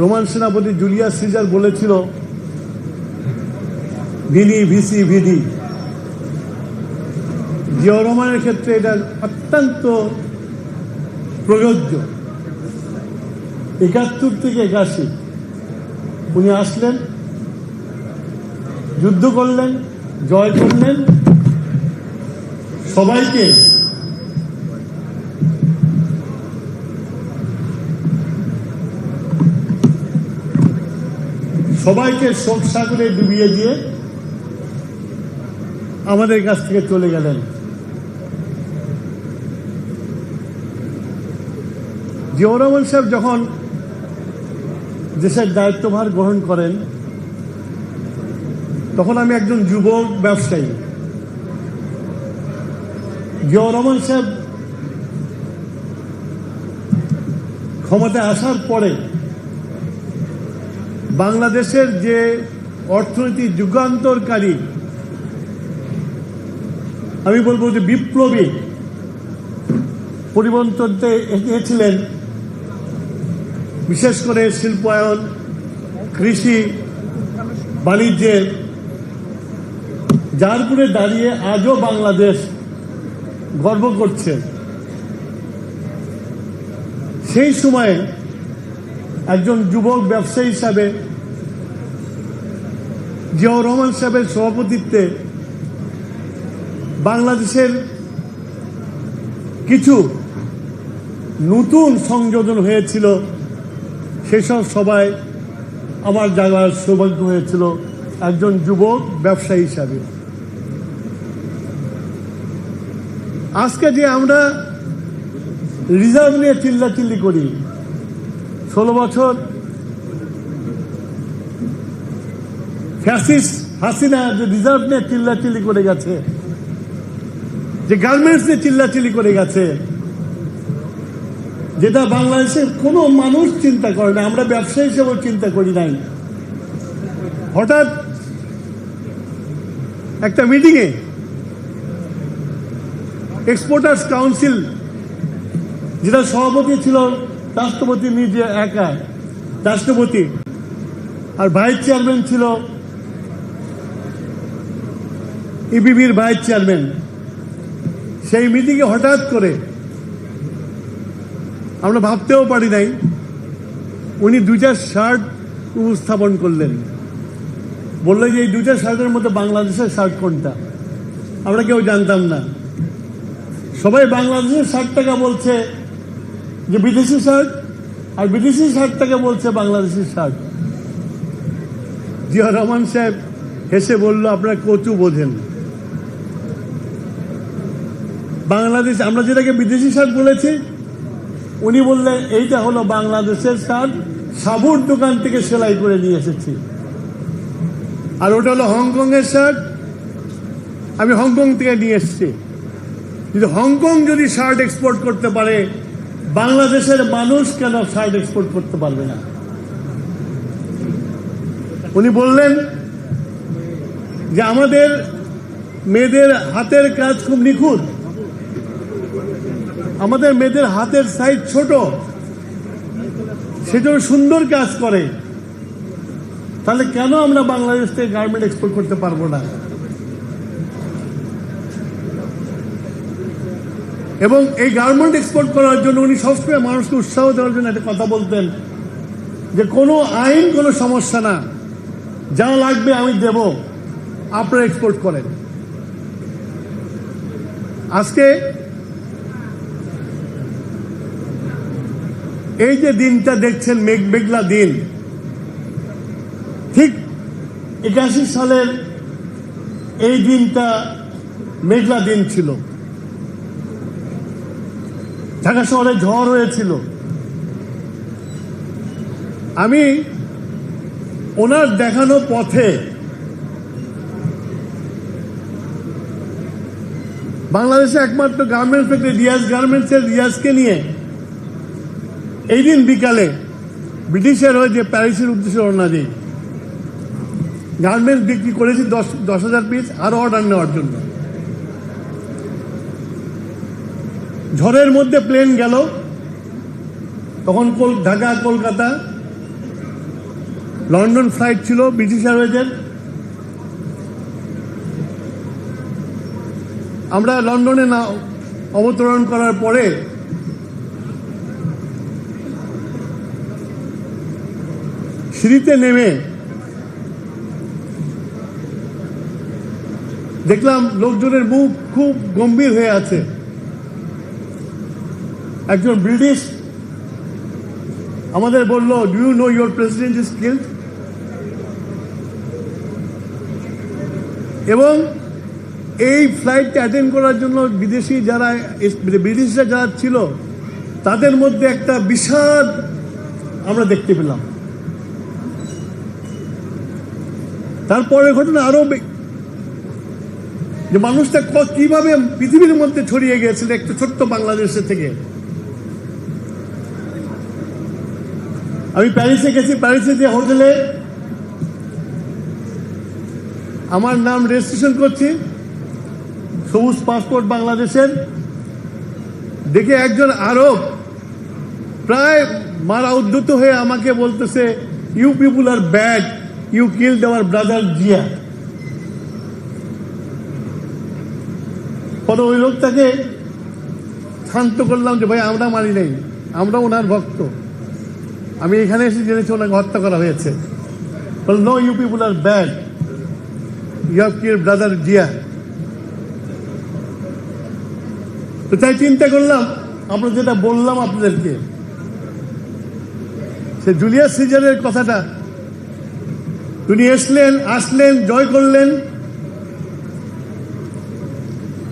Roman সেনাপতি Julius Caesar বলেছিল ভিনি ভিসি, ভিডি। জিয়া রহমানের ক্ষেত্রে এটা অত্যন্ত প্রযোজ্য। একাত্তর থেকে একাশি। উনি আসলেন, যুদ্ধ করলেন, জয় করলেন। সবাইকে সবাইকে শোক সাগরে ডুবিয়ে দিয়ে আমাদের কাছ থেকে চলে গেলেন। জিয়াউর রহমান সাহেব যখন দেশের দায়িত্বভার গ্রহণ করেন, তখন আমি একজন যুবক ব্যবসায়ী। জিয়াউর সাহেব ক্ষমতায় আসার পরে বাংলাদেশের যে অর্থনীতি যুগান্তরকারী, আমি বলব যে বিপ্লবী পরিবর্তনতে এসেছিলেন, বিশেষ করে শিল্পায়ন, কৃষি, বাণিজ্যের, যার উপরে দাঁড়িয়ে আজও বাংলাদেশ গর্ব করছে। সেই সময়ে একজন যুবক ব্যবসায়ী হিসাবে, জিয়াউর রহমান সাহেবের সভাপতিত্বে বাংলাদেশের কিছু নতুন সংযোজন হয়েছিল, সেসব সবাই আমার জায়গার সৌভাগ্য হয়েছিল একজন যুবক ব্যবসায়ী হিসাবে। আজকে যে আমরা রিজার্ভ নিয়ে চিল্লাচিল্লি করি ষোলো বছর ফ্যাসিস্ট হাসিনা যে রিজার্ভ নিয়ে চিল্লাচিল্লি করে গেছে, যে গার্মেন্টস নিয়ে চিল্লাচিল্লি করে গেছে, যেটা বাংলাদেশের কোনো মানুষ চিন্তা করে না, আমরা ব্যবসা হিসেবেও চিন্তা করি নাই। হঠাৎ একটা মিটিংয়ে এক্সপোর্টার্স কাউন্সিল, যেটা সভাপতি ছিল রাষ্ট্রপতি নিজে একা। রাষ্ট্রপতি। আর ভাইস চেয়ারম্যান ছিল ইবিবির ভাইস চেয়ারম্যান। সেই মিটিংয়ে হঠাৎ করে আমরা ভাবতেও পারি নাই, উনি দুইটা শার্ট উপস্থাপন করলেন। বলল যে এই দুইটা শার্টের মধ্যে বাংলাদেশের শার্ট কোনটা? আমরা কেউ জানতাম না। সবাই বাংলাদেশের শার্টটাকে বলছে যে বিদেশি শার্ট আর বিদেশি শার্টটাকে বলছে বাংলাদেশি শার্ট জিয়া রহমান সাহেব হেসে বলল, আপনার কচু বোঝেন বাংলাদেশ, আমরা যেটাকে বিদেশি শার্ট বলেছি, উনি বললেন, এইটা হলো বাংলাদেশের শার্ট সাবুর দোকান থেকে সেলাই করে নিয়ে এসেছি। আর ওটা হলো হংকং এর শার্ট আমি হংকং থেকে নিয়ে এসেছি। কিন্তু হংকং যদি শার্ট এক্সপোর্ট করতে পারে বাংলাদেশের মানুষ কেন সাইড এক্সপোর্ট করতে পারবে না? উনি বললেন যে আমাদের মেয়েদের হাতের কাজ খুব নিখুঁত। আমাদের মেয়েদের হাতের সাইজ ছোট। সেজন্য সুন্দর কাজ করে। তাহলে কেন আমরা বাংলাদেশ থেকে গার্মেন্ট এক্সপোর্ট করতে পারব না? এবং এই গার্মেন্ট এক্সপোর্ট করার জন্য উনি সবসময় মানুষকে উৎসাহ দেওয়ার জন্য একটা কথা বলতেন যে কোনো আইন কোনো সমস্যা না। যা লাগবে আমি দেব। আপনারা এক্সপোর্ট করেন। আজকে এই যে দিনটা দেখছেন মেঘ মেঘলা দিন, ঠিক একাশি সালের এই দিনটা মেঘলা দিন ছিল। ঢাকা শহরে ঝড় হয়েছিল। আমি ওনার দেখানো পথে বাংলাদেশে একমাত্র গার্মেন্টস ফ্যাক্টরি রিয়াজ গার্মেন্টসের রিয়াজকে নিয়ে এই দিন বিকালে ব্রিটিশের হয়ে যে প্যারিসের উদ্দেশ্যে রওনা দিই। গার্মেন্টস বিক্রি করেছি দশ দশ হাজার পিস আরও অর্ডার নেওয়ার জন্য। ঝড়ের মধ্যে প্লেন গেল। তখন ঢাকা, কলকাতা। লন্ডন ফ্লাইট ছিল ব্রিটিশ এয়ারওয়েজের আমরা লন্ডনে না অবতরণ করার পরে সিঁড়িতে নেমে দেখলাম লোকজনের মুখ খুব গম্ভীর হয়ে আছে। একজন ব্রিটিশ আমাদের বলল do you know your president is killed এবং এই ফ্লাইটটা অ্যাটেন্ড করার জন্য বিদেশি যারা মানে ব্রিটিশরা যারা ছিল, তাদের মধ্যে একটা বিষাদ আমরা দেখতে পেলাম। তারপরের ঘটনা আরও যে মানুষটা কীভাবে পৃথিবীর মধ্যে ছড়িয়ে গিয়েছিল একটা ছোট্ট বাংলাদেশের থেকে। আমি প্যারিসে গেছি, প্যারিসে যে হোটেলে আমার নাম রেজিস্ট্রেশন করছি। সবুজ পাসপোর্ট বাংলাদেশের। দেখে একজন আরব প্রায় মারা উদ্ধত হয়ে আমাকে বলতেছে you people are bad you kill দেওয়ার ব্রাদার জিয়া পরে ওই লোকটাকে শান্ত করলাম যে, ভাই, আমরা মানি নাই, আমরা ওনার ভক্ত। আমি এখানে এসে জেনেছি ওনাকে হত্যা করা হয়েছে। No you people are bad you have brother Zia তো তাই চিন্তা করলাম, আমরা যেটা বললাম আপনাদেরকে, সে জুলিয়াস সিজারের কথাটা। তিনি এসলেন, আসলেন, জয় করলেন,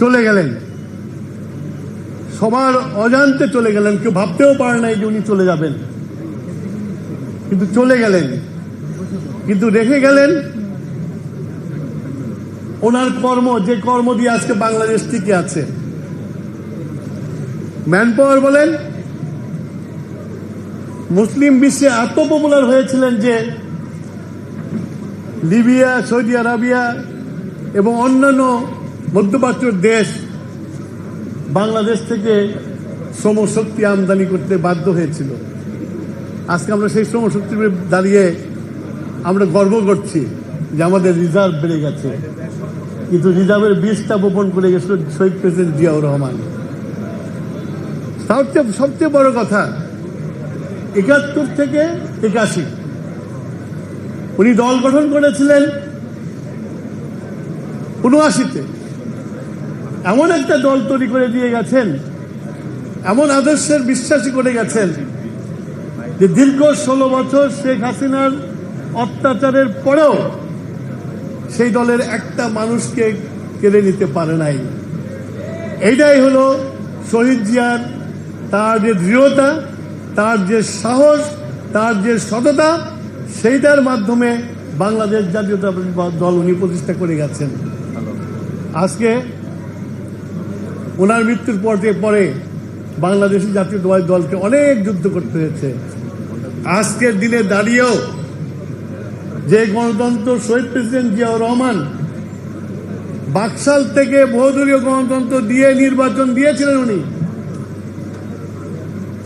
চলে গেলেন। সবার অজান্তে চলে গেলেন, কেউ ভাবতেও পারে নাই যে উনি চলে যাবেন। কিন্তু চলে গেলেন। কিন্তু রেখে গেলেন। ওনার কর্ম, যে কর্ম দিয়ে আজকে বাংলাদেশ টিকে আছে। ম্যান পাওয়ার বলেন, মুসলিম বিশ্বে এত পপুলার হয়েছিলেন যে লিবিয়া, সৌদি আরবিয়া এবং অন্যান্য মধ্যপ্রাচ্যের দেশ বাংলাদেশ থেকে শ্রমশক্তি আমদানি করতে বাধ্য হয়েছিল। আজকে আমরা সেই শ্রমশক্তির দাঁড়িয়ে আমরা গর্ব করছি যে আমাদের রিজার্ভ বেড়ে গেছে। কিন্তু রিজার্ভের বীজটা বপন করে গেছিল শহীদ প্রেসিডেন্ট জিয়াউর রহমান। সবচেয়ে সবচেয়ে বড় কথা, একাত্তর থেকে একাশি। উনি দল গঠন করেছিলেন উনআশিতে। এমন একটা দল তৈরি করে দিয়ে গেছেন, এমন আদর্শের বিশ্বাসী করে গেছেন যে দীর্ঘ ষোলো বছর শেখ হাসিনার অত্যাচারের পরেও সেই দলের একটা মানুষকে কেড়ে নিতে পারে নাই। এইটাই হলো শহীদ জিয়ার তার যে দৃঢ়তা, তার যে সাহস, তার যে সততা, সেইটার মাধ্যমে বাংলাদেশ জাতীয়তাবাদী দল উনি প্রতিষ্ঠা করে গেছেন। আজকে ওনার মৃত্যুর পর পরে বাংলাদেশি জাতীয়তাবাদী দলকে অনেক যুদ্ধ করতে হয়েছে। আজকের দিনে দাঁড়িয়েও যে গণতন্ত্র শহীদ প্রেসিডেন্ট জিয়াউর রহমান বাকশাল থেকে বহুদলীয় গণতন্ত্র দিয়ে নির্বাচন দিয়েছিলেন উনি,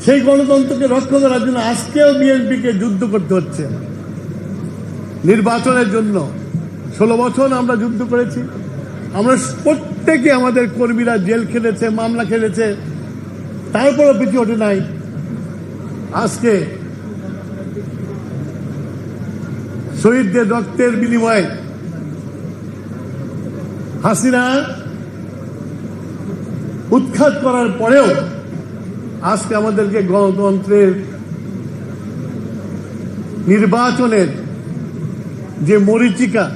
সেই গণতন্ত্রকে রক্ষা করার জন্য আজকেও বিএনপিকে যুদ্ধ করতে হচ্ছে। নির্বাচনের জন্য ষোলো বছর আমরা যুদ্ধ করেছি। আমরা প্রত্যেকে আমাদের কর্মীরা জেল খেলেছে মামলা খেলেছে তারপরও পিছু ওঠে নাই। আজকে শহীদদের রক্তের বিনিময়ে হাসিনা উৎখাত করার পরেও আজকে আমাদেরকে গণতন্ত্রের নির্বাচনের যে মরিচিকা,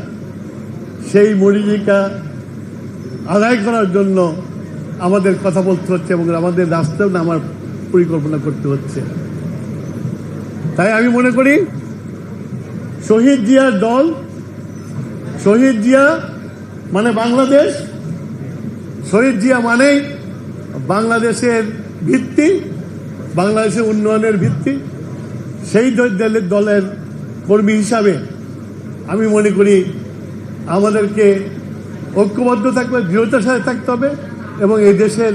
সেই মরিচিকা আদায় করার জন্য আমাদের কথা বলতে হচ্ছে এবং আমাদের রাস্তাও নামার পরিকল্পনা করতে হচ্ছে। তাই আমি মনে করি শহীদ জিয়ার দল, শহীদ জিয়া মানে বাংলাদেশ, শহীদ জিয়া মানেই বাংলাদেশের ভিত্তি, বাংলাদেশের উন্নয়নের ভিত্তি। সেই দলের দলের কর্মী হিসাবে আমি মনে করি আমাদেরকে ঐক্যবদ্ধ থাকবে, দৃঢ়তার সাথে থাকতে হবে এবং এই দেশের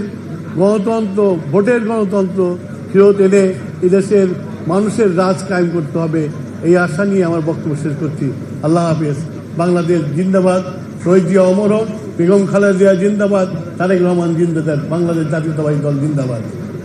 গণতন্ত্র, ভোটের গণতন্ত্র ফেরত এনে এদেশের মানুষের রাজ কায়েম করতে হবে। এই আশা নিয়ে আমার বক্তব্য শেষ করছি। আল্লাহ হাফিজ। বাংলাদেশ জিন্দাবাদ। শহীদ জিয়া অমর বেগম খালেদা জিয়া জিন্দাবাদ, তারেক রহমান জিন্দাবাদ, বাংলাদেশ জাতীয়তাবাদী দল জিন্দাবাদ।